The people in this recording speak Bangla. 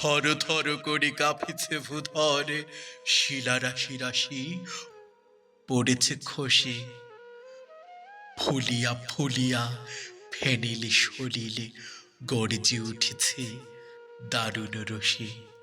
থর থর করে কাঁপিছে ভূধর, শিলা রাশি রাশি পড়েছে খসে। ফুলিয়া ফুলিয়া ফেনিলে সলিলে গর্জে উঠেছে দারুণ রসে।